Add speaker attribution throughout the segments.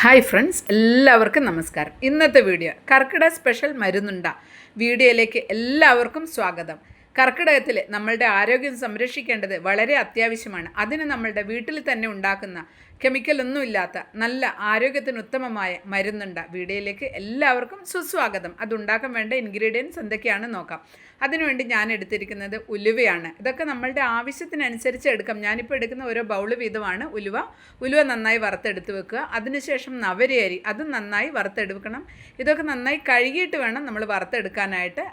Speaker 1: Hi friends എല്ലാവർക്കും നമസ്കാരം. ഇന്നത്തെ വീഡിയോ കർക്കിടക സ്പെഷ്യൽ മരുന്നുണ്ട. വീഡിയോയിലേക്ക് എല്ലാവർക്കും സ്വാഗതം. കർക്കിടകത്തിൽ നമ്മളുടെ ആരോഗ്യം സംരക്ഷിക്കേണ്ടത് വളരെ അത്യാവശ്യമാണ്. അതിന് നമ്മളുടെ വീട്ടിൽ തന്നെ ഉണ്ടാക്കുന്ന കെമിക്കലൊന്നുമില്ലാത്ത നല്ല ആരോഗ്യത്തിന് ഉത്തമമായ മരുന്നുണ്ട. വീഡിയോയിലേക്ക് എല്ലാവർക്കും സുസ്വാഗതം. അത് ഉണ്ടാക്കാൻ വേണ്ട ഇൻഗ്രീഡിയൻസ് എന്തൊക്കെയാണ് നോക്കാം. അതിനുവേണ്ടി ഞാൻ എടുത്തിരിക്കുന്നത് ഉലുവയാണ്. ഇതൊക്കെ നമ്മളുടെ ആവശ്യത്തിനനുസരിച്ച് എടുക്കാം. ഞാനിപ്പോൾ എടുക്കുന്ന ഓരോ ബൗൾ വീതമാണ് ഉലുവ. ഉലുവ നന്നായി വറുത്തെടുത്ത് വെക്കുക. അതിനുശേഷം നവരയരി അതും നന്നായി വറുത്തെടുക്കണം. ഇതൊക്കെ നന്നായി കഴുകിയിട്ട് വേണം നമ്മൾ വറുത്തെടുക്കാനായിട്ട്.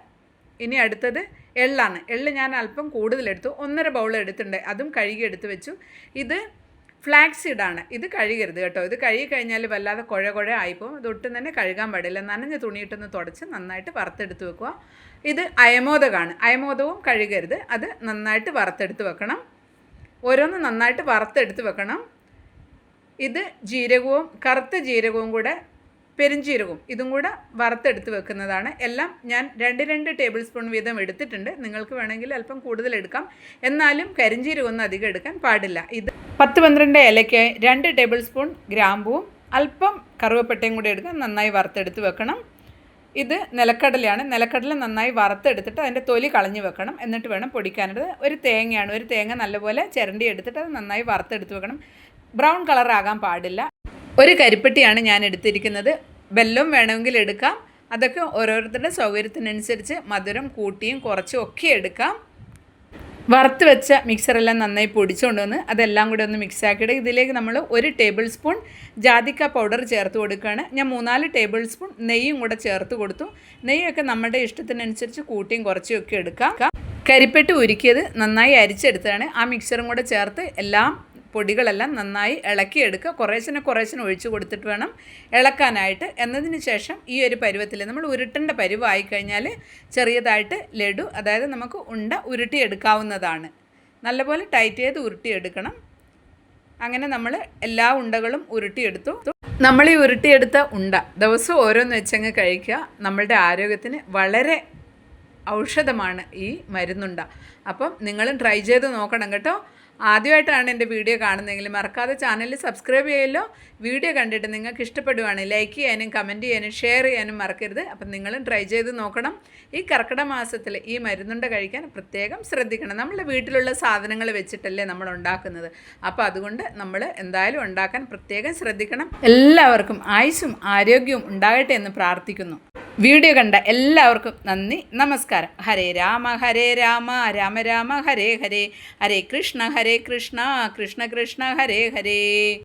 Speaker 1: ഇനി അടുത്തത് എള്ളാണ്. എള്ള് ഞാൻ അല്പം കൂടുതലെടുത്തു. ഒന്നര ബൗൾ എടുത്തിട്ടുണ്ട്. അതും കഴുകി എടുത്ത് വെച്ചു. ഇത് ഫ്ലാക്സിഡാണ് സീഡാണ് ഇത് കഴുകരുത് കേട്ടോ. ഇത് കഴുകി കഴിഞ്ഞാൽ വല്ലാതെ കുഴ കുഴ ആയിപ്പോവും. ഇത് ഒട്ടും തന്നെ കഴുകാൻ പാടില്ല. നനഞ്ഞ തുണിയിട്ടൊന്ന് തുടച്ച് നന്നായിട്ട് വറുത്തെടുത്ത് വെക്കുക. ഇത് അയമോദകമാണ്. അയമോദവും കഴുകരുത്. അത് നന്നായിട്ട് വറുത്തെടുത്ത് വെക്കണം. ഓരോന്ന് നന്നായിട്ട് വറുത്തെടുത്ത് വെക്കണം. ഇത് ജീരകവും കറുത്ത ജീരകവും കൂടെ പെരുംജീരകവും ഇതും കൂടെ വറുത്തെടുത്ത് വെക്കുന്നതാണ്. എല്ലാം ഞാൻ രണ്ട് രണ്ട് ടേബിൾ സ്പൂൺ വീതം എടുത്തിട്ടുണ്ട്. നിങ്ങൾക്ക് വേണമെങ്കിൽ അല്പം കൂടുതൽ എടുക്കാം. എന്നാലും കരിഞ്ചീരകമൊന്നും അധികം എടുക്കാൻ പാടില്ല. ഇത് പത്ത് പന്ത്രണ്ട് ഇലയ്ക്ക് രണ്ട് ടേബിൾ സ്പൂൺ ഗ്രാമ്പുവും അല്പം കറുവപ്പട്ടയും കൂടി എടുക്കാം നന്നായി വറുത്തെടുത്ത് വെക്കണം. ഇത് നിലക്കടലയാണ്. നിലക്കടല നന്നായി വറുത്തെടുത്തിട്ട് അതിന്റെ തൊലി കളഞ്ഞു വെക്കണം. എന്നിട്ട് വേണം പൊടിക്കാനായിട്ട്. ഒരു തേങ്ങയാണ്. ഒരു തേങ്ങ നല്ലപോലെ ചിരണ്ടി എടുത്തിട്ട് അത് നന്നായി വറുത്തെടുത്ത് വെക്കണം. ബ്രൗൺ കളറാകാൻ പാടില്ല. ഒരു കരിപ്പെട്ടിയാണ് ഞാൻ എടുത്തിരിക്കുന്നത്. ബെല്ലം വേണമെങ്കിൽ എടുക്കാം. അതൊക്കെ ഓരോരുത്തരുടെ സൗകര്യത്തിനനുസരിച്ച് മധുരം കൂട്ടിയും കുറച്ചും ഒക്കെ എടുക്കാം. വറുത്ത് വെച്ച മിക്സറെല്ലാം നന്നായി പൊടിച്ചുകൊണ്ട് വന്ന് അതെല്ലാം കൂടി ഒന്ന് മിക്സാക്കിയിട്ട് ഇതിലേക്ക് നമ്മൾ ഒരു ടേബിൾ സ്പൂൺ ജാതിക്ക പൗഡർ ചേർത്ത് കൊടുക്കുകയാണ്. ഞാൻ മൂന്നാൽ ടേബിൾ സ്പൂൺ നെയ്യും കൂടെ ചേർത്ത് കൊടുത്തു. നെയ്യൊക്കെ നമ്മുടെ ഇഷ്ടത്തിനനുസരിച്ച് കൂട്ടിയും കുറച്ചും ഒക്കെ എടുക്കാം. കരിപ്പെട്ട് ഉരുക്കിയത് നന്നായി അരിച്ചെടുത്താണ് ആ മിക്സറും കൂടെ ചേർത്ത് എല്ലാം പൊടികളെല്ലാം നന്നായി ഇളക്കിയെടുക്കുക. കുറേശ്ശിനെ കുറേശ്ശിനെ ഒഴിച്ചു കൊടുത്തിട്ട് വേണം ഇളക്കാനായിട്ട്. എന്നതിന് ശേഷം ഈ ഒരു പരുവത്തിൽ നമ്മൾ ഉരുട്ടേണ്ട പരുവായി കഴിഞ്ഞാൽ ചെറിയതായിട്ട് ലഡു അതായത് നമുക്ക് ഉണ്ട ഉരുട്ടിയെടുക്കാവുന്നതാണ്. നല്ലപോലെ ടൈറ്റ് ചെയ്ത് ഉരുട്ടിയെടുക്കണം. അങ്ങനെ നമ്മൾ എല്ലാ ഉണ്ടകളും ഉരുട്ടിയെടുത്തു. നമ്മൾ ഈ ഉരുട്ടിയെടുത്ത ഉണ്ട ദിവസം ഓരോന്ന് വെച്ചങ്ങ് കഴിക്കുക. നമ്മളുടെ ആരോഗ്യത്തിന് വളരെ ഔഷധമാണ് ഈ മരുന്നുണ്ട. അപ്പം നിങ്ങളും ട്രൈ ചെയ്ത് നോക്കണം കേട്ടോ. ആദ്യമായിട്ടാണ് എന്റെ വീഡിയോ കാണുന്നതെങ്കിൽ മറക്കാതെ ചാനൽ സബ്സ്ക്രൈബ് ചെയ്യുമല്ലോ വീഡിയോ കണ്ടിട്ട് നിങ്ങൾക്ക് ഇഷ്ടപ്പെടുവാണ് ലൈക്ക് ചെയ്യാനും കമന്റ് ചെയ്യാനും ഷെയർ ചെയ്യാനും മറക്കരുത്. അപ്പം നിങ്ങളും ട്രൈ ചെയ്ത് നോക്കണം. ഈ കർക്കിടക മാസത്തിൽ ഈ മരുന്നുണ്ട കഴിക്കാൻ പ്രത്യേകം ശ്രദ്ധിക്കണം. നമ്മുടെ വീട്ടിലുള്ള സാധനങ്ങൾ വെച്ചിട്ടല്ലേ നമ്മൾ ഉണ്ടാക്കുന്നത്. അപ്പോൾ അതുകൊണ്ട് നമ്മൾ എന്തായാലും ഉണ്ടാക്കാൻ പ്രത്യേകം ശ്രദ്ധിക്കണം. എല്ലാവർക്കും ആയുസ്സും ആരോഗ്യവും ഉണ്ടാകട്ടെ എന്ന് പ്രാർത്ഥിക്കുന്നു. വീഡിയോ കണ്ട എല്ലാവർക്കും നന്ദി നമസ്കാരം. ഹരേ രാമ ഹരേ രാമ രാമ രാമ ഹരേ ഹരേ. ഹരേ കൃഷ്ണ ഹരേ കൃഷ്ണ കൃഷ്ണ കൃഷ്ണ ഹരേ ഹരേ.